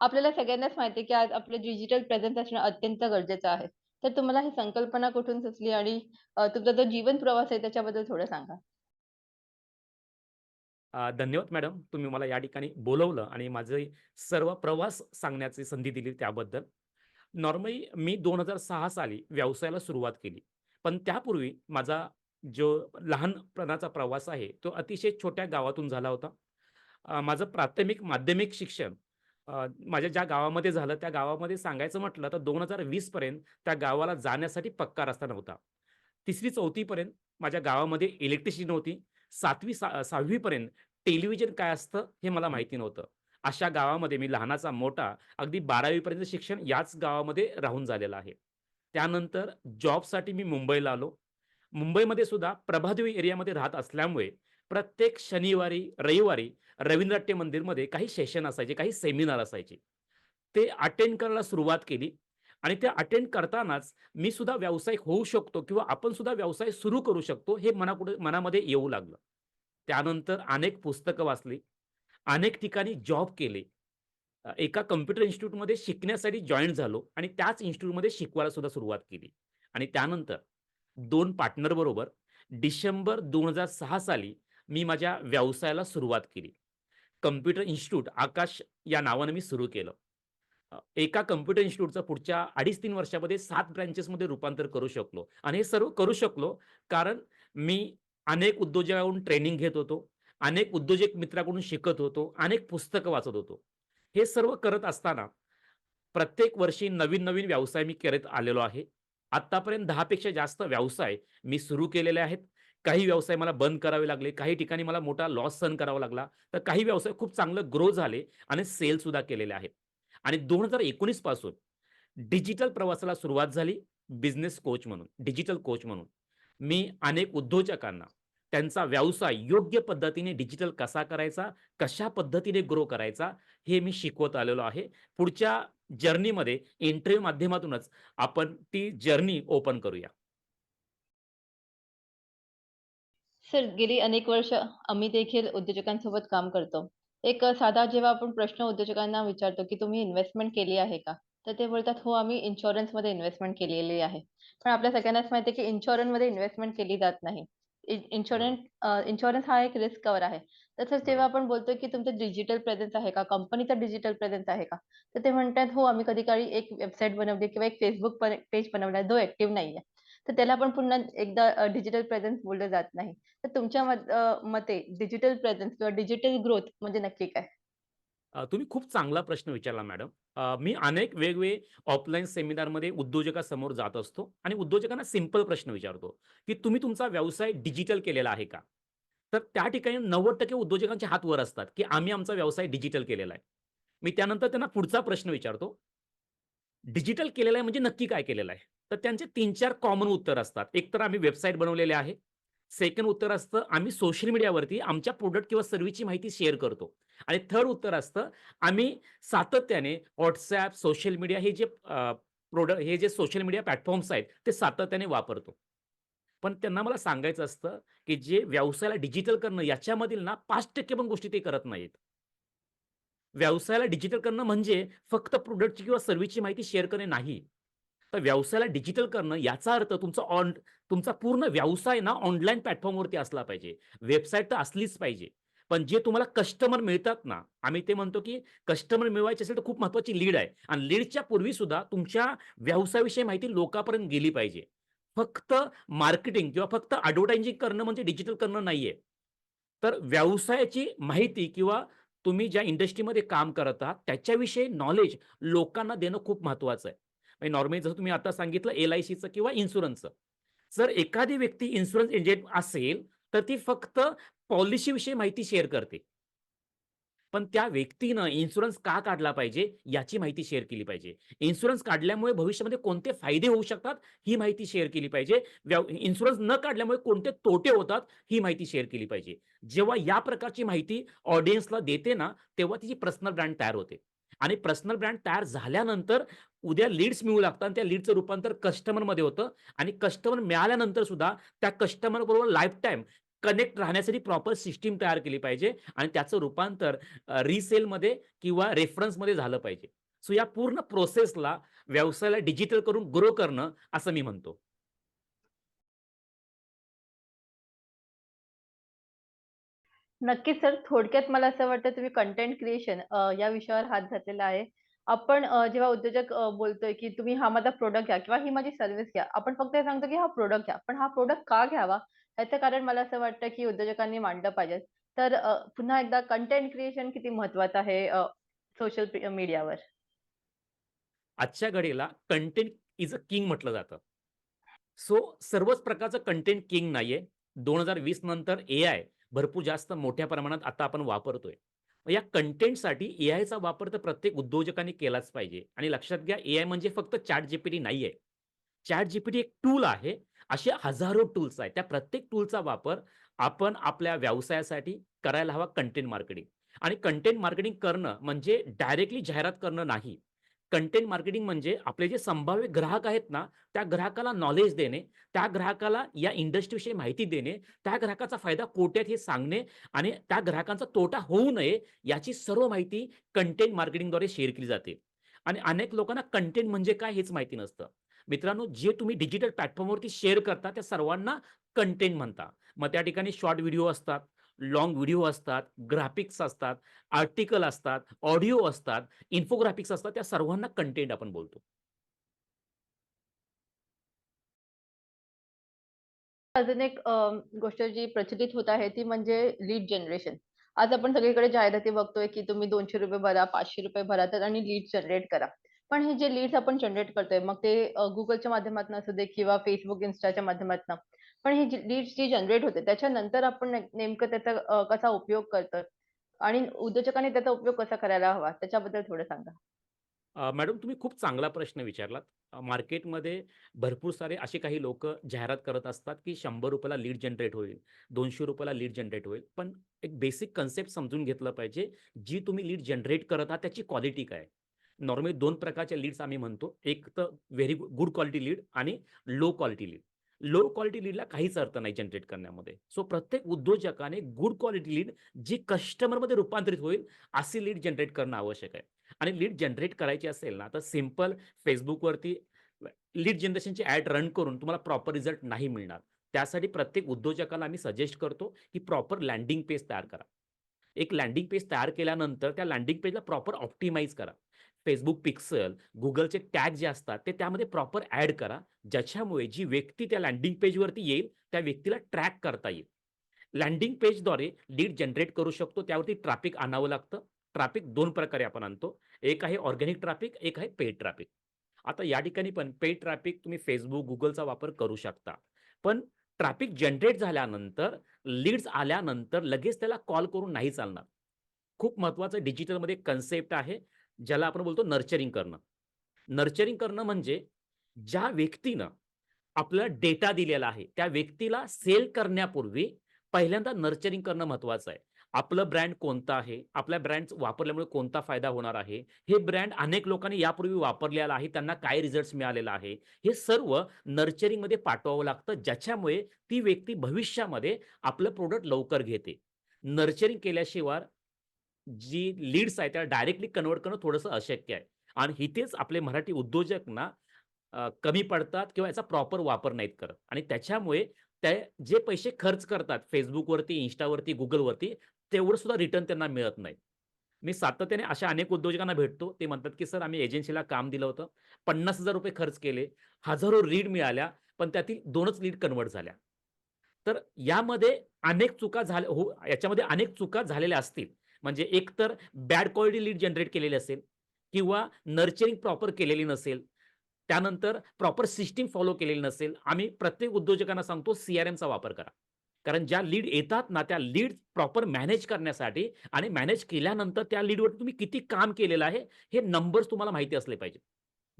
आपल्याला सगळ्यांनाच माहिती आहे, की आज आपलं डिजिटल प्रेझेन्स असणं अत्यंत गरजेचं आहे. तर तुम्हाला ही संकल्पना कुठून सुचली आणि अ, तुमचा जो जीवन प्रवास आहे त्याच्याबद्दल थोडं सांगा? अ, धन्यवाद मॅडम. तुम्ही मला या ठिकाणी बोलावलं आणि माझे सर्व प्रवास सांगण्याची संधी दिली त्याबद्दल. नॉर्मली मी 2006 साली व्यवसायाला सुरुवात केली. पण त्यापूर्वी माझा जो लहानपणाचा प्रवास आहे, तो अतिशय छोट्या गावातून झाला होता. अ, माझं प्राथमिक, माध्यमिक शिक्षण माझ्या ज्या गावामध्ये झालं, त्या गावामध्ये सांगायचं म्हटलं तर 2020 पर्यंत त्या गावाला जाण्यासाठी पक्का रस्ता नव्हता. 3री-4थी पर्यंत माझ्या गावामध्ये इलेक्ट्रिसिटी नव्हती. 7वी सा 6वी पर्यंत टेलिव्हिजन काय असतं हे मला माहिती नव्हतं. अशा गावामध्ये मी लहानाचा मोठा अगदी 12वी पर्यंत शिक्षण याच गावामध्ये राहून झालेलं आहे. त्यानंतर जॉबसाठी मी मुंबईला आलो. मुंबईमध्ये सुद्धा प्रभादेवी एरियामध्ये राहत असल्यामुळे प्रत्येक शनिवारी, रविवारी रवींद्रनाट्य मंदिरमध्ये काही सेशन असायचे, काही सेमिनार असायचे. ते अटेंड करायला सुरुवात केली आणि ते अटेंड करतानाच मी सुद्धा व्यावसायिक होऊ शकतो किंवा आपण सुद्धा व्यवसाय सुरू करू शकतो हे मनाकुठे मनामध्ये येऊ लागलं. त्यानंतर अनेक पुस्तकं वाचली, अनेक ठिकाणी जॉब केले. एका कम्प्युटर इन्स्टिट्यूटमध्ये शिकण्यासाठी जॉईन झालो आणि त्याच इन्स्टिट्यूटमध्ये शिकवायला सुद्धा सुरुवात केली आणि त्यानंतर दोन पार्टनर बरोबर डिसेंबर 2006 साली मी माझ्या व्यवसायाला सुरुवात केली. कम्प्युटर इन्स्टिट्यूट आकाश या नावानं मी सुरू केलं. एका कम्प्युटर इन्स्टिट्यूटचं पुढच्या 2.5-3 वर्षामध्ये सात ब्रांचेसमध्ये रूपांतर करू शकलो आणि हे सर्व करू शकलो कारण मी अनेक उद्योजकाकडून ट्रेनिंग घेत होतो. अनेक उद्योजक मित्राकडून शिकत होतो. अनेक पुस्तकं वाचत होतो. हे सर्व करत असताना प्रत्येक वर्षी नवीन-नवीन व्यवसाय मी करत आलेलो आहे. आत्तापर्यंत दहापेक्षा जास्त व्यवसाय मी सुरू केलेले आहेत. काही व्यवसाय मला बंद करावे लागले. काही ठिकाणी मला मोठा लॉस सहन करावा लागला. तर काही व्यवसाय खूप चांगलं ग्रो झाले आणि सेल सुद्धा केलेले आहेत. आणि 2019 पासून डिजिटल प्रवासाला सुरुवात झाली बिझनेस कोच म्हणून, डिजिटल कोच म्हणून. मी अनेक उद्योजकांना त्यांचा व्यवसाय योग्य पद्धतीने डिजिटल कसा करायचा, कशा पद्धतीने ग्रो करायचा, हे मी शिकवत आलेलो आहे. पुढच्या जर्नीमध्ये इंटरव्ह्यू माध्यमातूनच आपण ती जर्नी ओपन करूया. सर, गेली अनेक वर्ष आम्ही देखील उद्योजकांसोबत काम करतो. एक साधा जेव्हा आपण प्रश्न उद्योजकांना विचारतो, की तुम्ही इन्व्हेस्टमेंट केली आहे का? तर ते बोलतात, "हो, आम्ही इन्शुरन्समध्ये इन्व्हेस्टमेंट केलेली आहे." पण आपल्या सगळ्यांनाच माहिती आहे, की इन्शुरन्समध्ये इन्व्हेस्टमेंट केली जात नाही. इन्शुरन्स इन्शुरन्स हा एक रिस्क कव्हर आहे. तसंच तेव्हा आपण बोलतो, की तुमचं डिजिटल प्रेझेन्स आहे का? कंपनीचा डिजिटल प्रेझेन्स आहे का? तर ते म्हणतात, "हो, आम्ही कधी-काळी एक वेबसाईट बनवली किंवा एक फेसबुक पेज बनवला जो ऍक्टिव्ह नाहीये." तर त्याला पण पुन्हा एकदा डिजिटल प्रेझेन्स बोललं जात नाही. तर तुमच्या मत अ, मते डिजिटल प्रेझेन्स किंवा डिजिटल ग्रोथ म्हणजे नक्की काय? अ, तुम्ही खूप चांगला प्रश्न विचारला मॅडम. अ, मी अनेक वेगवेगळे ऑफलाईन सेमिनारमध्ये उद्योजकासमोर जात असतो आणि उद्योजकांना सिंपल प्रश्न विचारतो, की तुम्ही तुमचा व्यवसाय डिजिटल केलेला आहे का? तर त्या ठिकाणी 90% उद्योजकांचे हात वर असतात, की आम्ही आमचा व्यवसाय डिजिटल केलेला आहे. मी त्यानंतर त्यांना पुढचा प्रश्न विचारतो, डिजिटल केलेला आहे म्हणजे नक्की काय केलेलं आहे? तर त्यांचे 3-4 कॉमन उत्तर असतात. एक तर आम्ही वेबसाईट बनवलेले आहे. सेकंड उत्तर असतं, आम्ही सोशल मीडियावरती आमच्या प्रोडक्ट किंवा सर्व्हिसची माहिती शेअर करतो. आणि थर्ड उत्तर असतं, आम्ही सातत्याने व्हॉट्सॲप सोशल मीडिया हे जे प्रोडक्ट हे जे सोशल मीडिया प्लॅटफॉर्म्स आहेत, ते सातत्याने वापरतो. पण त्यांना मला सांगायचं असतं, की जे व्यवसायाला डिजिटल करणं याच्यामधील ना पाच टक्के पण गोष्टी ते करत नाहीत. व्यवसायाला डिजिटल करणं म्हणजे फक्त प्रोडक्टची किंवा सर्व्हिसची माहिती शेअर करणे नाही. तर व्यवसायाला डिजिटल करणं याचा अर्थ तुमचा ऑन तुमचा पूर्ण व्यवसाय ना ऑनलाईन प्लॅटफॉर्मवरती असला पाहिजे. वेबसाईट तर असलीच पाहिजे. पण जे तुम्हाला कस्टमर मिळतात ना, आम्ही ते म्हणतो, की कस्टमर मिळवायचे असेल तर खूप महत्वाची लीड आहे आणि लीडच्या पूर्वी सुद्धा तुमच्या व्यवसायाविषयी माहिती लोकांपर्यंत गेली पाहिजे. फक्त मार्केटिंग किंवा फक्त ॲडव्हर्टायझिंग करणं म्हणजे डिजिटल करणं नाहीये. तर व्यवसायाची माहिती किंवा तुम्ही ज्या इंडस्ट्रीमध्ये काम करत आहात, त्याच्याविषयी नॉलेज लोकांना देणं खूप महत्वाचं आहे. म्हणजे नॉर्मली जसं तुम्ही आता सांगितलं एल-आय-सीचं किंवा इन्शुरन्सचं. जर एखादी व्यक्ती इन्शुरन्स एजंट असेल, तर ती फक्त पॉलिसीविषयी माहिती शेअर करते. पण त्या व्यक्तीनं इन्शुरन्स का काढला पाहिजे, याची माहिती शेअर केली पाहिजे. इन्शुरन्स काढल्यामुळे भविष्यामध्ये कोणते फायदे होऊ शकतात, ही माहिती शेअर केली पाहिजे. इन्शुरन्स न काढल्यामुळे कोणते तोटे होतात, ही माहिती शेअर केली पाहिजे. जेव्हा या प्रकारची माहिती ऑडियन्सला देते ना, तेव्हा तिची पर्सनल ब्रँड तयार होते. आणि पर्सनल ब्रँड तयार झाल्यानंतर उद्या लीड्स मिळू लागतात आणि त्या लीडचं रूपांतर कस्टमरमध्ये होतं आणि कस्टमर मिळाल्यानंतर सुद्धा त्या कस्टमरबरोबर लाईफटाईम कनेक्ट राहण्यासाठी प्रॉपर सिस्टीम तयार केली पाहिजे आणि त्याचं रूपांतर रिसेलमध्ये किंवा रेफरन्समध्ये झालं पाहिजे. सो या पूर्ण प्रोसेसला व्यवसायाला डिजिटल करून ग्रो करणं असं मी म्हणतो. नक्कीच सर. थोडक्यात मला असं वाटतं तुम्ही कंटेंट क्रिएशन अ, या विषयावर हात घातलेला आहे. आपण अ, जेव्हा उद्योजक अ, बोलतोय, की तुम्ही हा माझा प्रॉडक्ट घ्या किंवा ही माझी सर्व्हिस घ्या. आपण फक्त हे सांगतो, की हा प्रॉडक्ट घ्या. पण हा प्रॉडक्ट का घ्यावा? याचं कारण मला असं वाटतं, की उद्योजकांनी मांडलं पाहिजे. तर अ, पुन्हा एकदा कंटेंट क्रिएशन किती महत्वाचं आहे अ, सोशल मीडियावर? आजच्या घडीला कंटेंट इज अ किंग म्हटलं जातं. सो सर्वच प्रकारचं कंटेंट किंग नाहीये. 2020 नंतर एआय भरपूर जास्त मोठ्या प्रमाणात आता आपण वापरतोय. या कंटेंटसाठी एआयचा वापर तर प्रत्येक उद्योजकांनी केलाच पाहिजे आणि लक्षात घ्या ए आय म्हणजे फक्त चॅट जीपीटी नाही आहे चॅट जीपीटी एक टूल आहे. असे हजारो टूल्स आहेत. त्या प्रत्येक टूलचा वापर आपण आपल्या व्यवसायासाठी करायला हवा कंटेंट मार्केटिंग आणि कंटेंट मार्केटिंग करणं म्हणजे डायरेक्टली जाहिरात करणं नाही. कंटेंट मार्केटिंग म्हणजे आपले जे संभाव्य ग्राहक आहेत ना, त्या ग्राहकाला नॉलेज देणे, त्या ग्राहकाला या इंडस्ट्रीविषयी माहिती देणे, त्या ग्राहकाचा फायदा कोट्यात हे सांगणे आणि त्या ग्राहकांचा तोटा होऊ नये याची सर्व माहिती कंटेंट मार्केटिंगद्वारे शेअर केली जाते. आणि अनेक लोकांना कंटेंट म्हणजे काय हेच माहिती नसतं. मित्रांनो, जे तुम्ही डिजिटल प्लॅटफॉर्मवरती शेअर करता त्या सर्वांना कंटेंट म्हणतात. मग त्या ठिकाणी शॉर्ट व्हिडिओ असतात, लाँग व्हिडिओ असतात, ग्राफिक्स असतात, आर्टिकल असतात, ऑडिओ असतात, इन्फोग्राफिक्स असतात. त्या सर्वांना कंटेंट आपण बोलतो. अजून एक गोष्ट जी प्रचलित होत आहे ती म्हणजे लीड जनरेशन. आज आपण सगळीकडे जाहिराती बघतोय, की तुम्ही ₹200 भरा, ₹500 भरा तर आणि लीड जनरेट करा. पण हे जे लीड्स आपण जनरेट करतोय मग ते गुगलच्या माध्यमातून असू दे किंवा फेसबुक इन्स्टाच्या माध्यमातून पण ही जी लीड्स जी जनरेट होते त्याच्यानंतर आपण ने नेमकं त्याचा अ, कसा उपयोग करतो आणि उद्योजकांनी त्याचा उपयोग कसा करायला हवा त्याच्याबद्दल थोडं सांगा? अ, मॅडम तुम्ही खूप चांगला प्रश्न विचारलात. अ, मार्केटमध्ये भरपूर सारे असे काही लोकं जाहिरात करत असतात, की ₹100 ला लीड जनरेट होईल, ₹200 ला लीड जनरेट होईल. पण एक बेसिक कन्सेप्ट समजून घेतलं पाहिजे. जी तुम्ही लीड जनरेट करत आहात त्याची क्वालिटी काय आहे? नॉर्मली 2 प्रकारच्या लीड्स आम्ही म्हणतो. एक तर व्हेरी गुड क्वालिटी लीड आणि low quality lead. Low quality लीडला काहीच अर्थ नाही जनरेट करण्यामध्ये. सो प्रत्येक उद्योजकाने गुड क्वालिटी लीड जी कस्टमरमध्ये रूपांतरित होईल अशी लीड जनरेट करणं आवश्यक आहे. आणि लीड जनरेट करायची असेल ना, तर सिंपल फेसबुकवरती लीड जनरेशनची ॲड रन करून तुम्हाला प्रॉपर रिझल्ट नाही मिळणार. त्यासाठी प्रत्येक उद्योजकाला आम्ही सजेस्ट करतो, की प्रॉपर लँडिंग पेज तयार करा. एक लँडिंग पेज तयार केल्यानंतर त्या लँडिंग पेजला प्रॉपर ऑप्टिमाइज करा. फेसबुक पिक्सल, गुगलचे टॅग जे असतात ते त्यामध्ये प्रॉपर ऍड करा. ज्याच्यामुळे जी व्यक्ती त्या लँडिंग पेजवरती येईल, त्या व्यक्तीला ट्रॅक करता येईल. लँडिंग पेजद्वारे लीड जनरेट करू शकतो. त्यावरती ट्रॅफिक आणावं लागतं. ट्रॅफिक दोन प्रकारे आपण आणतो. एक आहे ऑर्गॅनिक ट्रॅफिक, एक आहे पेड ट्रॅफिक. आता या ठिकाणी पण पेड ट्रॅफिक तुम्ही फेसबुक गुगलचा वापर करू शकता. पण ट्रॅफिक जनरेट झाल्यानंतर, लीड्स आल्यानंतर लगेच त्याला कॉल करून नाही चालणार. खूप महत्वाचं डिजिटलमध्ये कन्सेप्ट आहे, ज्याला आपण बोलतो नर्चरिंग करणं. नर्चरिंग करणं म्हणजे ज्या व्यक्तीनं आपल्याला डेटा दिलेला आहे, त्या व्यक्तीला सेल करण्यापूर्वी पहिल्यांदा नर्चरिंग करणं महत्वाचं आहे. आपलं ब्रँड कोणतं आहे? आपल्या ब्रँड वापरल्यामुळे कोणता फायदा होणार आहे? हे ब्रँड अनेक लोकांनी यापूर्वी वापरलेलं आहे. त्यांना काय रिझल्ट्स मिळालेला आहे? हे सर्व नर्चरिंगमध्ये पाठवावं लागतं, ज्याच्यामुळे ती व्यक्ती भविष्यामध्ये आपलं प्रोडक्ट लवकर घेते. नर्चरिंग केल्याशिवाय जी लीड्स आहेत, त्या डायरेक्टली कन्व्हर्ट करणं थोडंसं अशक्य आहे. आणि इथेच आपले मराठी उद्योजक ना कमी पडतात किंवा याचा प्रॉपर वापर नाहीत करत. आणि त्याच्यामुळे ते जे पैसे खर्च करतात फेसबुकवरती इन्स्टावरती गुगलवरती तेवढं सुद्धा रिटर्न त्यांना मिळत नाही. मी सातत्याने अशा अनेक उद्योजकांना भेटतो. ते म्हणतात, की "सर आम्ही एजन्सीला काम दिलं होतं. ₹50,000 खर्च केले. हजारो लीड मिळाल्या, पण त्यातील दोनच लीड कन्व्हर्ट झाल्या." तर यामध्ये अनेक चुका झाल्या हो याच्यामध्ये अनेक चुका झालेल्या असतील. म्हणजे एक तर बॅड क्वालिटी लीड जनरेट केलेली असेल किंवा नर्चरिंग प्रॉपर केलेली नसेल. त्यानंतर प्रॉपर सिस्टम फॉलो केलेली नसेल. आम्ही प्रत्येक उद्योजकांना सांगतो सी-आर-एमचा वापर करा. कारण ज्या लीड येतात ना, त्या लीड प्रॉपर मॅनेज करण्यासाठी आणि मॅनेज केल्यानंतर त्या लीडवर तुम्ही किती काम केलेलं आहे, हे नंबर्स तुम्हाला माहिती असले पाहिजे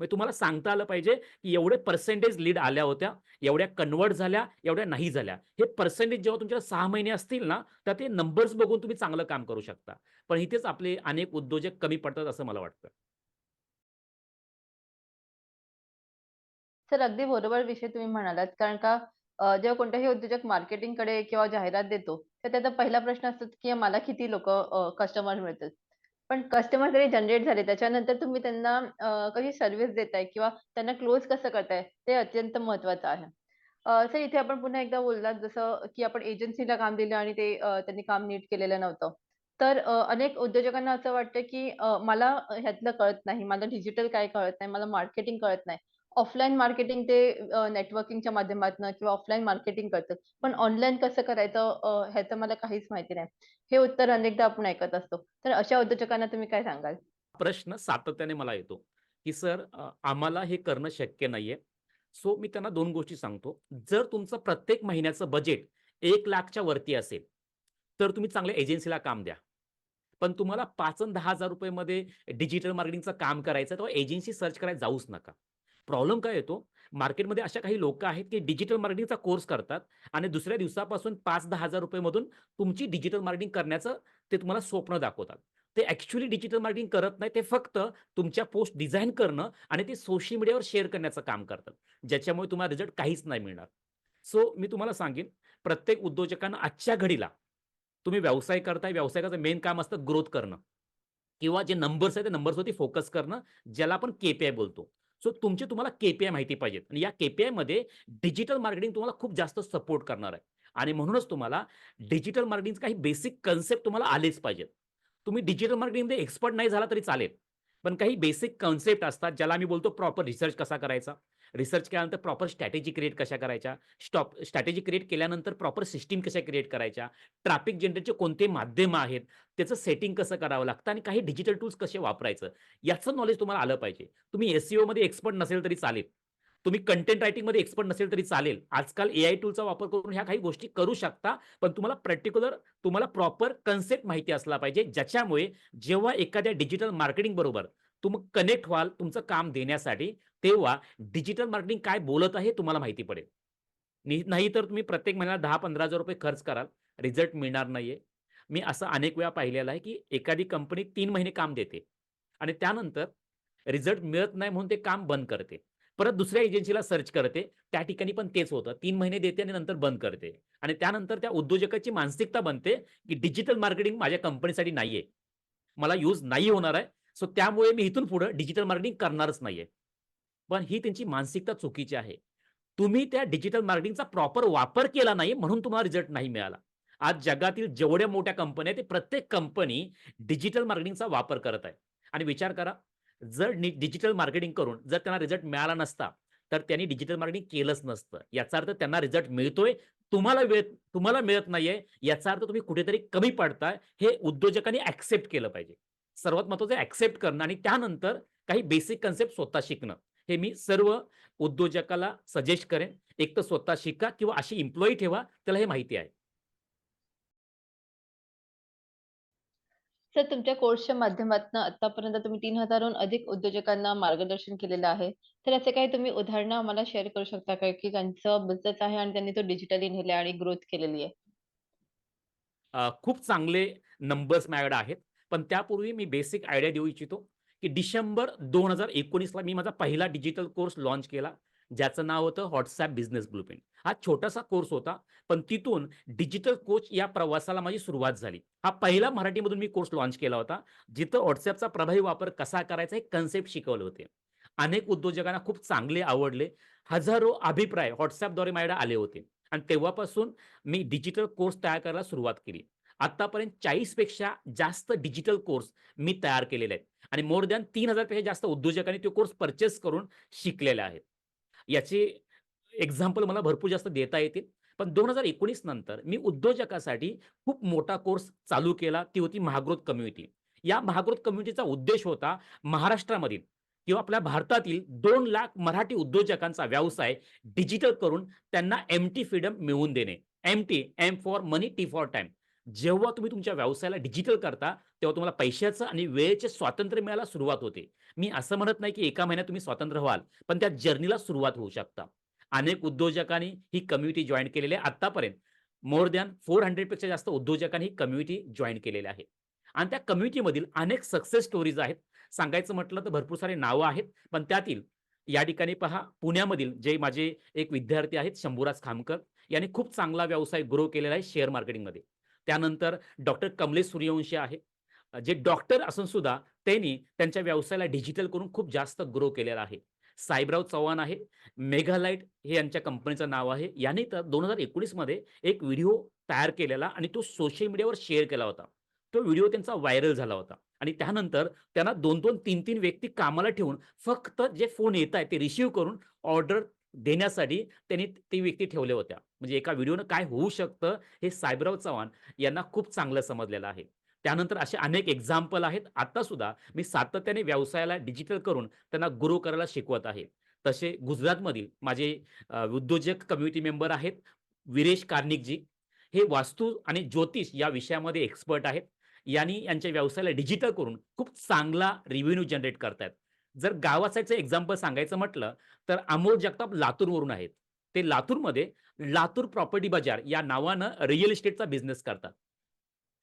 म्हणजे तुम्हाला सांगता आलं पाहिजे, की एवढे पर्सेंटेज लीड आल्या होत्या, एवढ्या कन्व्हर्ट झाल्या, एवढ्या नाही झाल्या. हे पर्सेंटेज जेव्हा तुमच्या सहा महिने असतील ना, तर ते नंबर्स बघून तुम्ही चांगलं काम करू शकता. पण इथेच आपले अनेक उद्योजक कमी पडतात असं मला वाटतं. सर, अगदी बरोबर विषय तुम्ही म्हणालात. कारण का जेव्हा कोणताही उद्योजक मार्केटिंगकडे किंवा जाहिरात देतो, तर त्याचा पहिला प्रश्न असतो, की मला किती लोक कस्टमर मिळतात पण कस्टमर जरी जनरेट झाले, त्याच्यानंतर तुम्ही त्यांना अ, कशी सर्व्हिस देताय किंवा त्यांना क्लोज कसं करताय, ते अत्यंत महत्त्वाचं आहे. अ, सर इथे आपण पुन्हा एकदा बोललात जसं, की आपण एजन्सीला काम दिलं आणि ते अ, त्यांनी काम नीट केलेलं नव्हतं. तर अ, अनेक उद्योजकांना असं वाटतं, की अ, मला ह्यातलं कळत नाही, मला डिजिटल काय कळत नाही, मला मार्केटिंग कळत नाही. ऑफलाईन मार्केटिंग ते अ, नेटवर्किंगच्या माध्यमातून किंवा ऑफलाईन मार्केटिंग करतात. पण ऑनलाईन कसं करायचं अ, ह्याचं मला काहीच माहिती नाही. हे उत्तर अनेकदा आपण ऐकत असतो. तर अशा उद्योजकांना तुम्ही काय सांगाल? प्रश्न सातत्याने मला येतो, की "सर आम्हाला हे करणं शक्य नाहीये." सो मी त्यांना दोन गोष्टी सांगतो. जर तुमचं प्रत्येक महिन्याचं बजेट एक लाखच्या वरती असेल, तर तुम्ही चांगल्या एजन्सीला काम द्या. पण तुम्हाला पाच दहा हजार रुपये मध्ये डिजिटल मार्केटिंगचं काम करायचं तेव्हा एजन्सी सर्च करायला जाऊच नका. प्रॉब्लेम काय येतो, मार्केटमध्ये अशा काही लोक आहेत, की डिजिटल मार्केटिंगचा कोर्स करतात आणि दुसऱ्या दिवसापासून पाच दहा हजार रुपयेमधून तुमची डिजिटल मार्केटिंग करण्याचं ते तुम्हाला स्वप्न दाखवतात. ते ॲक्चुअली डिजिटल मार्केटिंग करत नाही. ते फक्त तुमच्या पोस्ट डिझाईन करणं आणि ते सोशल मीडियावर शेअर करण्याचं काम करतात. ज्याच्यामुळे तुम्हाला रिझल्ट काहीच नाही मिळणार. सो मी तुम्हाला सांगेन, प्रत्येक उद्योजकांना आजच्या घडीला तुम्ही व्यवसाय करताय, व्यवसायाचं मेन काम असतं ग्रोथ करणं किंवा जे नंबर्स आहेत, त्या नंबर्सवरती फोकस करणं, ज्याला आपण केपीआय बोलतो. सो तुमचे तुम्हाला केपीआय माहिती पाहिजेत आणि या केपीआयमध्ये डिजिटल मार्केटिंग तुम्हाला खूप जास्त सपोर्ट करणार आहे आणि म्हणूनच तुम्हाला डिजिटल मार्केटिंगचे काही बेसिक कन्सेप्ट तुम्हाला आलेच पाहिजेत. तुम्ही डिजिटल मार्केटिंगमध्ये एक्सपर्ट नाही झाला तरी चालेल. पण काही बेसिक कन्सेप्ट असतात, ज्याला आम्ही बोलतो प्रॉपर रिसर्च कसा करायचा. रिसर्च केल्यानंतर प्रॉपर स्ट्रॅटेजी क्रिएट कशा करायच्या. स्टॉप स्ट्रॅटेजी क्रिएट केल्यानंतर प्रॉपर सिस्टीम कशा क्रिएट करायच्या. ट्रॅफिक जनरेटचे कोणते माध्यम आहेत, त्याचं सेटिंग कसं करावं लागतं आणि काही डिजिटल टूल्स कसे वापरायचं, याचं नॉलेज तुम्हाला आलं पाहिजे. तुम्ही एस-सी-ओमध्ये एक्सपर्ट नसेल तरी चालेल. तुम्ही कंटेंट रायटिंगमध्ये एक्सपर्ट नसेल तरी चालेल. आजकाल एआय टूलचा वापर करून ह्या काही गोष्टी करू शकता. पण तुम्हाला पर्टिक्युलर तुम्हाला प्रॉपर कन्सेप्ट माहिती असला पाहिजे, ज्याच्यामुळे जेव्हा एखाद्या डिजिटल मार्केटिंग बरोबर तुम्ही कनेक्ट व्हाल तुमचं काम देण्यासाठी, तेव्हा डिजिटल मार्केटिंग काय बोलत आहे, तुम्हाला माहिती पडेल. नी नाहीतर तुम्ही प्रत्येक महिन्याला दहा पंधरा हजार रुपये खर्च कराल, रिझल्ट मिळणार नाहीये. मी असं अनेक वेळा पाहिलेलं आहे, की एखादी कंपनी तीन महिने काम देते आणि त्यानंतर रिझल्ट मिळत नाही म्हणून ते काम बंद करते. परत दुसऱ्या एजन्सीला सर्च करते. त्या ठिकाणी पण तेच होतं. तीन महिने देते आणि नंतर बंद करते आणि त्यानंतर त्या उद्योजकाची मानसिकता बनते, की डिजिटल मार्केटिंग माझ्या कंपनीसाठी नाहीये. मला यूज नाही होणार आहे. सो त्यामुळे मी इथून पुढे डिजिटल मार्केटिंग करणारच नाहीये. पण ही त्यांची मानसिकता चुकीची आहे. तुम्ही त्या डिजिटल मार्केटिंगचा प्रॉपर वापर केला नाही म्हणून तुम्हाला रिझल्ट नाही मिळाला. आज जगातील जेवढ्या मोठ्या कंपन्या आहेत, ते प्रत्येक कंपनी डिजिटल मार्केटिंगचा वापर करत आहे आणि विचार करा, जर डिजिटल मार्केटिंग करून जर त्यांना रिझल्ट मिळाला नसता, तर त्यांनी डिजिटल मार्केटिंग केलंच नसतं. याचा अर्थ त्यांना रिझल्ट मिळतोय, तुम्हाला वेळ तुम्हाला मिळत नाहीये, याचा अर्थ तुम्ही कुठेतरी कमी पडताय, हे उद्योजकांनी ऍक्सेप्ट केलं पाहिजे. सर्वात महत्वाचं ऍक्सेप्ट करणं आणि त्यानंतर काही बेसिक कन्सेप्ट स्वतः शिकणं. हे मी सर्व उद्योजकाला सजेस्ट करेन. एक तर स्वतः शिका किंवा अशी इम्प्लॉई ठेवा, त्याला हे माहिती आहे. सर तुमच्या कोर्सच्या माध्यमातून आतापर्यंत तुम्ही तीन हजारहून अधिक उद्योजकांना मार्गदर्शन केलेलं आहे. तर असे काही तुम्ही उदाहरणं आम्हाला शेअर करू शकता का, की त्यांचं बिझनेस आहे आणि त्यांनी तो डिजिटली नेला आणि ग्रोथ केलेली आहे? अ, खूप चांगले नंबर्स माझ्याकडे आहेत. पण त्यापूर्वी मी बेसिक आयडिया देऊ इच्छितो, की डिसेंबर 2019ला मी माझा पहिला डिजिटल कोर्स लॉन्च केला, ज्याचं नाव होतं व्हॉट्सॲप बिझनेस ब्लूप्रिंट. हा छोटासा कोर्स होता, पण तिथून डिजिटल कोच या प्रवासाला माझी सुरुवात झाली. हा पहिला मराठीमधून मी कोर्स लॉन्च केला होता, जिथं व्हॉट्सअपचा प्रभावी वापर कसा करायचा हे कन्सेप्ट शिकवले होते. अनेक उद्योजकांना खूप चांगले आवडले. हजारो अभिप्राय व्हॉट्सॲपद्वारे माझ्याकडे आले होते आणि तेव्हापासून मी डिजिटल कोर्स तयार करायला सुरुवात केली. आत्तापर्यंत 40 पेक्षा जास्त डिजिटल कोर्स मी तयार केलेले आहेत आणि मोर दॅन 3000 पेक्षा जास्त उद्योजकांनी तो कोर्स पर्चेस करून शिकलेले आहेत. याची एक्झाम्पल मला भरपूर जास्त देता येतील. पण 2019 नंतर मी उद्योजकासाठी खूप मोठा कोर्स चालू केला. ती होती महाग्रोथ कम्युनिटी. या महाग्रोथ कम्युनिटीचा उद्देश होता महाराष्ट्रामधील किंवा आपल्या भारतातील दोन लाख मराठी उद्योजकांचा व्यवसाय डिजिटल करून त्यांना एम-टी फ्रीडम मिळवून देणे. M T, M for money, T for time. जेव्हा तुम्ही तुमच्या व्यवसायाला डिजिटल करता, तेव्हा तुम्हाला पैशाचं आणि वेळेचे स्वातंत्र्य मिळायला सुरुवात होते. मी असं म्हणत नाही, की एका महिन्यात तुम्ही स्वतंत्र व्हाल, पण त्या जर्नीला सुरुवात होऊ शकता. अनेक उद्योजकांनी ही कम्युनिटी जॉइन केलेली आहे. आत्तापर्यंत मोर दॅन 400 पेक्षा जास्त उद्योजकांनी ही कम्युनिटी जॉईन केलेली आहे. आणि त्या कम्युनिटीमधील अनेक सक्सेस स्टोरीज आहेत. सांगायचं म्हटलं तर भरपूर सारे नावं आहेत. पण त्यातील या ठिकाणी पहा पुण्यामधील जे माझे एक विद्यार्थी आहेत शंभूराज खामकर यांनी खूप चांगला व्यवसाय ग्रो केलेला आहे शेअर मार्केटिंगमध्ये. त्यानंतर डॉक्टर कमलेश सूर्यवंशी आहे. जे डॉक्टर असून सुद्धा त्यांनी त्यांच्या व्यवसायाला डिजिटल करून खूप जास्त ग्रो केलेला आहे. साहेबराव चव्हाण आहे. मेघालाईट हे यांच्या कंपनीचं नाव आहे. यांनी तर दोन हजार एकोणीसमध्ये एक व्हिडिओ तयार केलेला आणि तो सोशल मीडियावर शेअर केला होता. तो व्हिडिओ त्यांचा व्हायरल झाला होता आणि त्यानंतर त्यांना 2-2, 3-3 व्यक्ती कामाला ठेवून फक्त जे फोन येत आहे ते रिसिव्ह करून ऑर्डर देण्यासाठी त्यांनी ती व्यक्ती ठेवल्या होत्या. म्हणजे एका व्हिडिओनं काय होऊ शकतं हे साहेबराव चव्हाण यांना खूप चांगलं समजलेलं आहे. त्यानंतर असे अनेक एक्झाम्पल आहेत. आता सुद्धा मी सातत्याने व्यवसायाला डिजिटल करून त्यांना गुरु करायला शिकवत आहे. तसे गुजरातमधील माझे उद्योजक कम्युनिटी मेंबर आहेत. विरेश कार्निकजी हे वास्तू आणि ज्योतिष या विषयामध्ये एक्सपर्ट आहेत. यांनी यांच्या व्यवसायाला डिजिटल करून खूप चांगला रिव्हेन्यू जनरेट करतायत. जर गावासाचं एक्झाम्पल सांगायचं म्हटलं, तर अमोल जगताप लातूरवरून आहेत. ते लातूरमध्ये लातूर प्रॉपर्टी बाजार या नावानं रिअल इस्टेटचा बिझनेस करतात.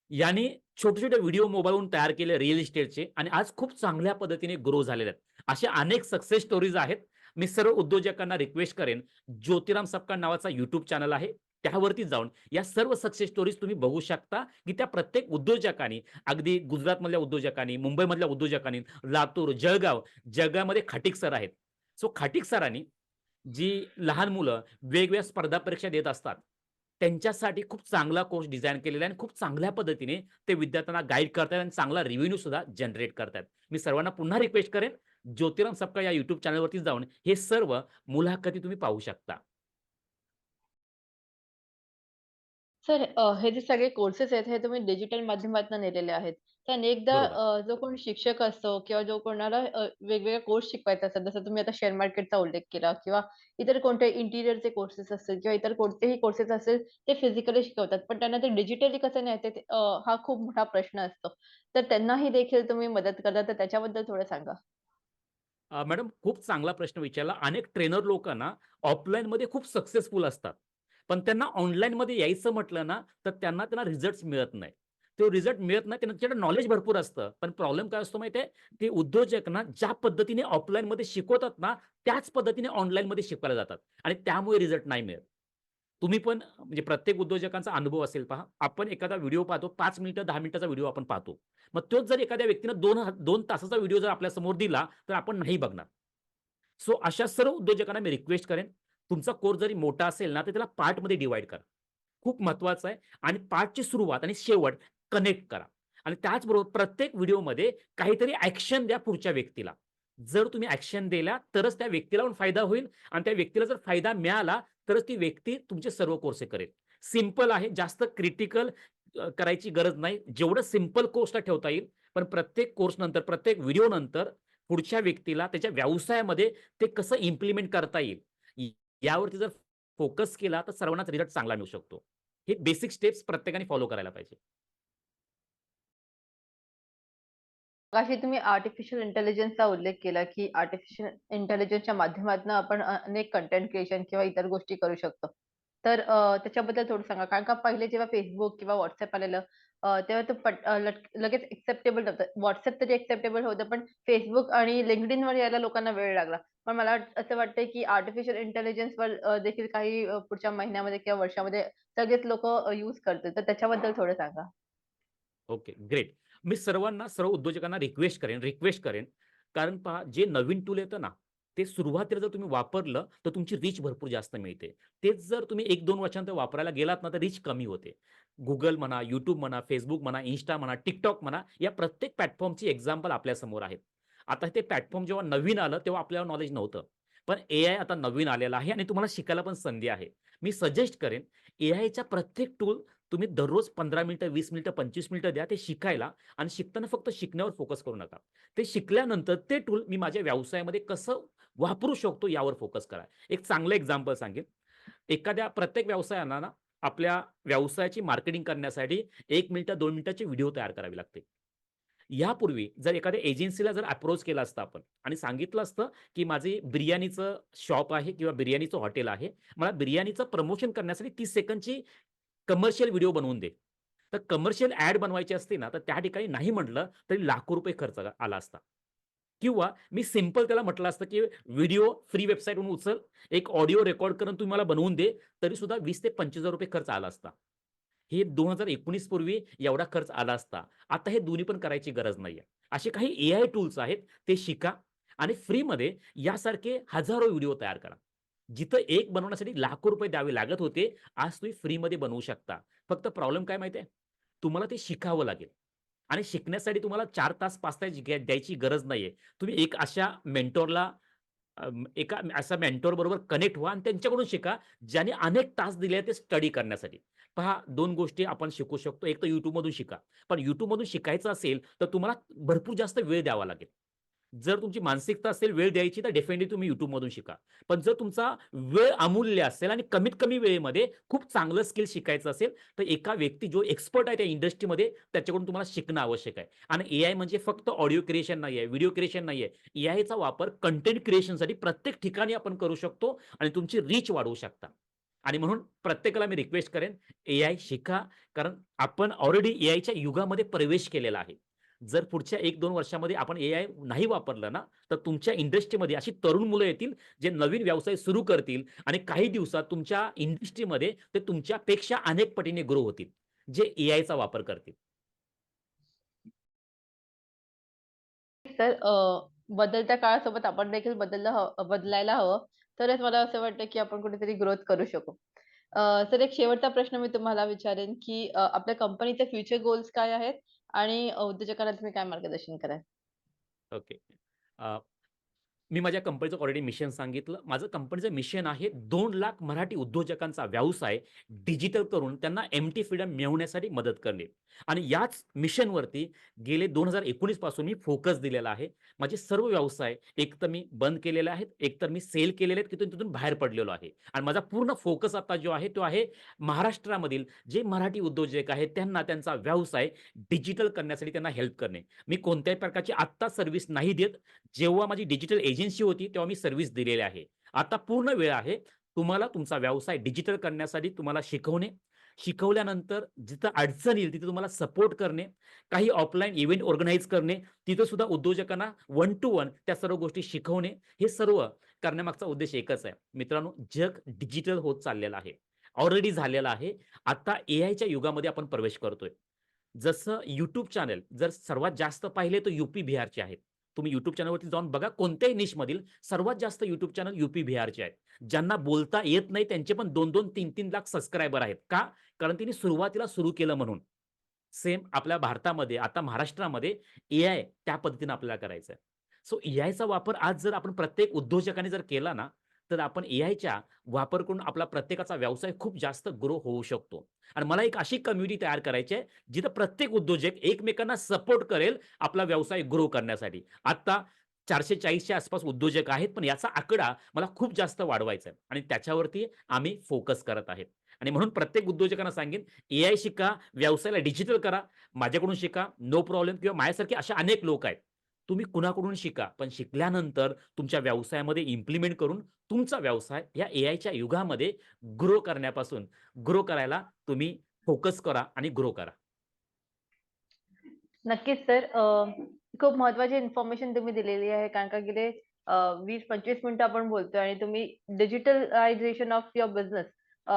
यांनी छोटे-छोटे व्हिडिओ मोबाईलवरून तयार केले रिअल इस्टेटचे आणि आज खूप चांगल्या पद्धतीने ग्रो झालेले आहेत. अशा अनेक सक्सेस स्टोरीज आहेत. मी सर्व उद्योजकांना रिक्वेस्ट करेन, ज्योतिराम सपकाळ नावाचा युट्यूब चॅनल आहे. त्यावरती जाऊन या सर्व सक्सेस स्टोरीज तुम्ही बघू शकता, की त्या प्रत्येक उद्योजकांनी अगदी गुजरातमधल्या उद्योजकांनी, मुंबईमधल्या उद्योजकांनी, लातूर, जळगाव, जळगावमध्ये खाटीक सर आहेत. सो खाटीक सरांनी जी लहान मुलं वेगवेगळ्या स्पर्धा परीक्षा देत असतात, त्यांच्यासाठी खूप चांगला कोर्स डिझाईन केलेला आहे आणि खूप चांगल्या पद्धतीने ते विद्यार्थ्यांना गाईड करतात आणि चांगला रेव्हेन्यू सुद्धा जनरेट करतात मी सर्वांना पुन्हा रिक्वेस्ट करेन, ज्योतिराम सपकाळ या युट्यूब चॅनलवरती जाऊन हे सर्व मुलाखती तुम्ही पाहू शकता. सर अ, हे जे सगळे कोर्सेस आहेत, हे तुम्ही डिजिटल माध्यमातून नेलेले आहेत. तर अनेकदा बरोबर. अ, जो कोणी शिक्षक असतो किंवा जो कोणाला अ, वेगवेगळे कोर्स शिकवायचे असतात, जसं तुम्ही आता शेअर मार्केटचा उल्लेख केला किंवा इतर कोणते इंटिरियरचे कोर्सेस असतील किंवा इतर कोणतेही कोर्सेस असेल, ते फिजिकली शिकवतात. पण त्यांना ते डिजिटली कसं न्यायचं ते अ, हा खूप मोठा प्रश्न असतो. तर त्यांनाही देखील तुम्ही मदत करता, तर त्याच्याबद्दल थोडं सांगा? अ, मॅडम खूप चांगला प्रश्न विचारला. अनेक ट्रेनर लोकं ना ऑफलाईनमध्ये खूप सक्सेसफुल असतात. पण त्यांना ऑनलाईनमध्ये यायचं म्हटलं ना, तर त्यांना त्यांना रिझल्ट मिळत नाही. तो रिझल्ट मिळत नाही त्यांच्याकडे नॉलेज भरपूर असतं. पण प्रॉब्लेम काय असतो माहिती आहे? ते उद्योजक ना ज्या पद्धतीने ऑफलाईनमध्ये शिकवतात ना, त्याच पद्धतीने ऑनलाईनमध्ये शिकवायला जातात आणि त्यामुळे रिझल्ट नाही मिळत. तुम्ही पण म्हणजे प्रत्येक उद्योजकांचा अनुभव असेल पहा. आपण एखादा व्हिडिओ पाहतो पाच मिनिटं, दहा मिनिटाचा व्हिडिओ आपण पाहतो. मग तोच जर एखाद्या व्यक्तीनं दोन दोन तासाचा व्हिडिओ जर आपल्यासमोर दिला, तर आपण नाही बघणार. सो अशा सर्व उद्योजकांना मी रिक्वेस्ट करेन, तुमचा कोर्स जरी मोठा असेल ना, तर त्याला पार्टमध्ये डिव्हाईड करा. खूप महत्त्वाचं आहे आणि पार्टची सुरुवात आणि शेवट कनेक्ट करा आणि त्याचबरोबर प्रत्येक व्हिडिओमध्ये काहीतरी ॲक्शन द्या पुढच्या व्यक्तीला. जर तुम्ही ॲक्शन दिला तरच त्या व्यक्तीला पण फायदा होईल आणि त्या व्यक्तीला जर फायदा मिळाला, तरच ती व्यक्ती तुमचे सर्व कोर्से करेल. सिंपल आहे, जास्त क्रिटिकल करायची गरज नाही. जेवढं सिंपल कोर्सला ठेवता येईल, पण प्रत्येक कोर्सनंतर, प्रत्येक व्हिडिओनंतर पुढच्या व्यक्तीला त्याच्या व्यवसायामध्ये ते कसं इम्प्लिमेंट करता येईल, यावरती जर फोकस केला, तर सर्वांनाच रिझल्ट चांगला मिळू शकतो. हे बेसिक स्टेप्स प्रत्येकाने फॉलो करायला पाहिजे. मगाशी तुम्ही आर्टिफिशियल इंटेलिजन्सचा उल्लेख केला, की आर्टिफिशियल इंटेलिजन्सच्या माध्यमातून आपण अनेक कंटेंट क्रिएशन किंवा इतर गोष्टी करू शकतो. तर त्याच्याबद्दल थोडं सांगा. कारण का पहिले जेव्हा फेसबुक किंवा व्हॉट्सअप आलेलं अ, तेव्हा तो पट अ, लट लगेच एक्सेप्टेबल नव्हतं. WhatsApp तरी एक्सेप्टेबल होतं, पण Facebook आणि LinkedInवर यायला लोकांना वेळ लागला. पण मला वाट असं वाटतंय, की आर्टिफिशियल इंटेलिजन्सवर अ, देखील काही अ, पुढच्या महिन्यामध्ये किंवा वर्षामध्ये सगळेच लोकं अ, यूज करतील. तर त्याच्याबद्दल थोडं सांगा? Okay, great. मी सर्वांना, सर्व उद्योजकांना रिक्वेस्ट करेन रिक्वेस्ट करेन, कारण पहा जे नवीन टूल येतं ना, ते सुरुवातीला जर तुम्ही वापरलं, तर तुमची रीच भरपूर जास्त मिळते. तेच जर तुम्ही एक दोन वर्षांत वापरायला गेलात ना, तर रीच कमी होते. गुगल म्हणा, यूट्यूब म्हणा, फेसबुक म्हणा, इन्स्टा म्हणा, टिकटॉक म्हणा, या प्रत्येक प्लॅटफॉर्मची एक्झाम्पल आपल्यासमोर आहेत. आता ते प्लॅटफॉर्म जेव्हा नवीन आलं, तेव्हा आपल्याला नॉलेज नव्हतं. पण ए आय आता नवीन आलेला आहे आणि तुम्हाला शिकायला पण संधी आहे. मी सजेस्ट करेन, ए आयच्या प्रत्येक टूल तुम्ही दररोज 15 मिनिटं, वीस मिनिटं, 25 मिनिटं द्या ते शिकायला आणि शिकताना फक्त शिकण्यावर फोकस करू नका. ते शिकल्यानंतर ते टूल मी माझ्या व्यवसायामध्ये कसं वापरू शकतो यावर फोकस करा. एक चांगलं एक्झाम्पल सांगेन. एखाद्या प्रत्येक व्यवसायांना ना, आपल्या व्यवसायाची मार्केटिंग करण्यासाठी एक मिनिटं, दोन मिनिटाची व्हिडिओ तयार करावी लागते. यापूर्वी जर एखाद्या एजन्सीला जर अप्रोच केलं असतं आपण आणि सांगितलं असतं, की माझी बिर्याणीचं शॉप आहे किंवा बिर्याणीचं हॉटेल आहे. मला बिर्याणीचं प्रमोशन करण्यासाठी तीस सेकंडची कमर्शियल व्हिडिओ बनवून दे. तर कमर्शियल ॲड बनवायची असते ना, तर त्या ठिकाणी नाही म्हटलं तरी लाखो रुपये खर्च आला असता. किंवा मी सिंपल त्याला म्हटलं असतं, की व्हिडिओ फ्री वेबसाईटवरून उचल, एक ऑडिओ रेकॉर्ड करून तुम्ही मला बनवून दे, तरी सुद्धा ₹20,000-25,000 खर्च आला असता. हे 2019 पूर्वी एवढा खर्च आला असता. आता हे दोन्ही पण करायची गरज नाहीये. असे काही ए आय टूल्स आहेत, ते शिका आणि फ्रीमध्ये यासारखे हजारो व्हिडिओ तयार करा. जिथं एक बनवण्यासाठी लाखो रुपये द्यावे लागत होते, आज तुम्ही फ्रीमध्ये बनवू शकता. फक्त प्रॉब्लेम काय माहिती आहे? तुम्हाला ते शिकावं लागेल आणि शिकण्यासाठी तुम्हाला चार तास पाच तास द्यायची गरज नाहीये. तुम्ही एक अशा मेंटोरला एका अशा मेंटोर बरोबर कनेक्ट व्हा आणि त्यांच्याकडून शिका, ज्याने अनेक तास दिले ते स्टडी करण्यासाठी. पहा दोन गोष्टी आपण शिकू शकतो. एक तर युट्यूबमधून शिका. पण युट्यूबमधून शिकायचं असेल, तर तुम्हाला भरपूर जास्त वेळ द्यावा लागेल. जर तुमची मानसिकता असेल वेळ द्यायची, तर डेफिनेटली तुम्ही युट्यूबमधून शिका. पण जर तुमचा वेळ अमूल्य असेल आणि कमीत कमी वेळेमध्ये खूप चांगलं स्किल शिकायचं असेल, तर एका व्यक्ती जो एक्सपर्ट आहे त्या इंडस्ट्रीमध्ये त्याच्याकडून तुम्हाला शिकणं आवश्यक आहे. आणि ए आय म्हणजे फक्त ऑडिओ क्रिएशन नाहीये, व्हिडिओ क्रिएशन नाहीये. आयचा वापर कंटेंट क्रिएशनसाठी प्रत्येक ठिकाणी आपण करू शकतो आणि तुमची रीच वाढवू शकता. आणि म्हणून प्रत्येकाला मी रिक्वेस्ट करेन, ए आय शिका. कारण आपण ऑलरेडी एआयच्या युगामध्ये प्रवेश केलेला आहे. जर पुढच्या 1-2 वर्षामध्ये आपण ए आय नाही वापरलं ना, तर तुमच्या इंडस्ट्रीमध्ये अशी तरुण मुलं येतील, जे नवीन व्यवसाय सुरू करतील आणि काही दिवसात तुमच्या इंडस्ट्रीमध्ये ते तुमच्यापेक्षा अनेक पटीने ग्रो होतील, जे एआयचा वापर करतील. तर बदलत्या काळासोबत आपण देखील बदललं बदलायला हवं. तरच मला असं वाटतं, की आपण कुठेतरी ग्रोथ करू शकू. अ, तर एक शेवटचा प्रश्न मी तुम्हाला विचारेन, की आपल्या कंपनीचे फ्युचर गोल्स काय आहेत? आणि अ, तुम्ही काय मार्गदर्शन कराल? ओके. मी माझ्या कंपनीचं ऑलरेडी मिशन सांगितलं. माझं कंपनीचं मिशन आहे दोन लाख मराठी उद्योजकांचा व्यवसाय डिजिटल करून त्यांना एम्प्टी फ्रीडम मिळवण्यासाठी मदत करणे. आणि याच मिशनवरती गेले 2019 पासून मी फोकस दिलेला आहे. माझे सर्व व्यवसाय एकतर मी बंद केलेले आहेत, एकतर मी सेल केलेले आहेत, तिथून तिथून बाहेर पडलेलो आहे. आणि माझा पूर्ण फोकस आता जो आहे, तो आहे महाराष्ट्रामधील जे मराठी उद्योजक आहेत, त्यांना त्यांचा व्यवसाय डिजिटल करण्यासाठी त्यांना हेल्प करणे. मी कोणत्याही प्रकारची आत्ता सर्व्हिस नाही देत. जेव्हा माझी डिजिटल एज एजन्सी होती, तेव्हा मी सर्व्हिस दिलेली आहे. आता पूर्ण वेळ आहे. तुम्हाला तुमचा व्यवसाय डिजिटल करण्यासाठी तुम्हाला शिकवणे, शिकवल्यानंतर जिथं अडचण येईल, तिथे तुम्हाला सपोर्ट करणे, काही ऑफलाईन इव्हेंट ऑर्गनाईज करणे, तिथं सुद्धा उद्योजकांना वन टू वन त्या सर्व गोष्टी शिकवणे, हे सर्व करण्यामागचा उद्देश एकच आहे. मित्रांनो, जग डिजिटल होत चाललेलं आहे. ऑलरेडी झालेलं आहे. आता ए आयच्या युगामध्ये आपण प्रवेश करतोय. जसं युट्यूब चॅनल जर सर्वात जास्त पाहिले तर यूपी, बिहारचे आहेत. तुम्ही युट्यूब चॅनलवरती जाऊन बघा कोणत्याही निशमधील सर्वात जास्त युट्यूब चॅनल युपी बिहारचे आहेत. ज्यांना बोलता येत नाही त्यांचे पण 2-2, 3-3 लाख सबस्क्रायबर आहेत. का? कारण त्यांनी सुरुवातीला सुरू केलं म्हणून. सेम आपल्या भारतामध्ये आता महाराष्ट्रामध्ये ए आय त्या पद्धतीने आपल्याला करायचं आहे. सो एआयचा वापर आज जर आपण प्रत्येक उद्योजकाने जर केला ना, तर आपण ए आयच्या वापर करून आपला प्रत्येकाचा व्यवसाय खूप जास्त ग्रो होऊ शकतो. आणि मला एक अशी कम्युनिटी तयार करायची आहे, जिथं प्रत्येक उद्योजक एकमेकांना सपोर्ट करेल आपला व्यवसाय ग्रो करण्यासाठी. आत्ता चारशे चाळीसच्या आसपास उद्योजक आहेत, पण याचा आकडा मला खूप जास्त वाढवायचा आहे आणि त्याच्यावरती आम्ही फोकस करत आहेत. आणि म्हणून प्रत्येक उद्योजकांना सांगेन, ए आय शिका, व्यवसायाला डिजिटल करा, माझ्याकडून शिका, नो प्रॉब्लेम किंवा माझ्यासारखे असे अनेक लोक आहेत. तुम्ही कुणाकडून शिका, पण शिकल्यानंतर तुमच्या व्यवसायामध्ये इम्प्लिमेंट करून तुमचा व्यवसाय या एआयच्या युगामध्ये ग्रो करण्यापासून ग्रो करायला तुम्ही फोकस करा आणि ग्रो करा. नक्कीच सर. खूप महत्वाची इन्फॉर्मेशन तुम्ही दिलेली आहे. कारण का गेले वीस पंचवीस मिनिटं आपण बोलतोय आणि तुम्ही डिजिटलायझेशन ऑफ युअर बिझनेस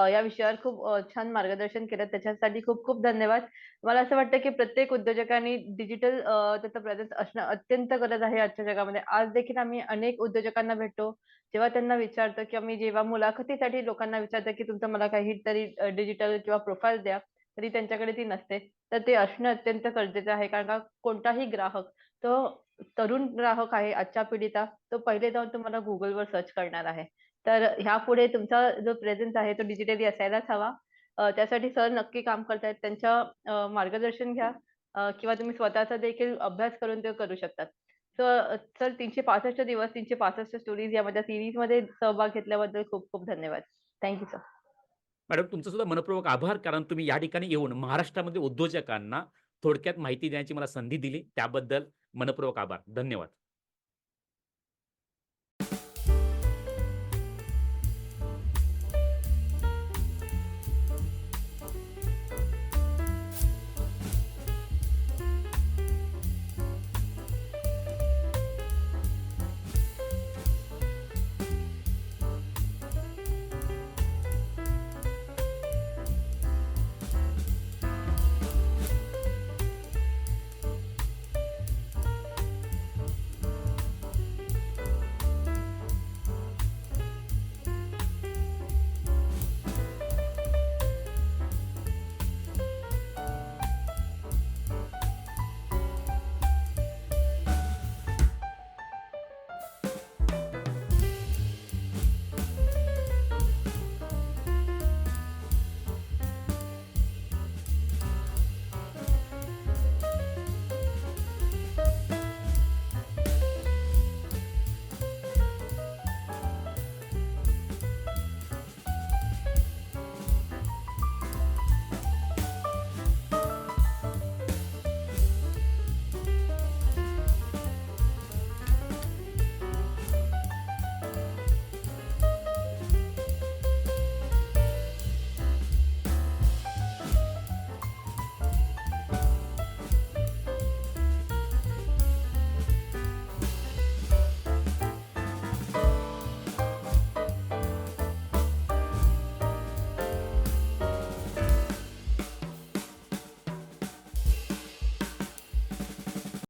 या विषयावर खूप छान मार्गदर्शन केलं. त्याच्यासाठी खूप-खूप धन्यवाद. मला असं वाटतं, की प्रत्येक उद्योजकांनी डिजिटल त्याचं त्याचा प्रेझेन्स असणं अत्यंत गरज आहे आजच्या जगामध्ये. आज देखील आम्ही अनेक उद्योजकांना भेटतो. जेव्हा त्यांना विचारतो किंवा मी जेव्हा मुलाखतीसाठी लोकांना विचारतो की तुमचं मला काहीतरी डिजिटल किंवा प्रोफाइल द्या, तरी त्यांच्याकडे ती नसते. तर ते असणं अत्यंत गरजेचं आहे. कारण का कोणताही ग्राहक तो तरुण ग्राहक आहे आजच्या पिढीचा, तो पहिले जाऊन तुम्हाला गुगलवर सर्च करणार आहे. तर ह्यापुढे तुमचा जो प्रेझेन्स आहे तो डिजिटली असायलाच हवा. त्यासाठी सर नक्की काम करतायत. त्यांच्या मार्गदर्शन घ्या किंवा तुम्ही स्वतःचा देखील अभ्यास करून ते करू शकतात. तर सर 365 दिवस 365 स्टोरीज या माझ्या सीरीजमध्ये सहभाग घेतल्याबद्दल खूप-खूप धन्यवाद. Thank you sir. मॅडम तुमचं सुद्धा मनपूर्वक आभार. कारण तुम्ही या ठिकाणी येऊन महाराष्ट्रामध्ये उद्योजकांना थोडक्यात माहिती देण्याची मला संधी दिली. त्याबद्दल मनपूर्वक आभार. धन्यवाद.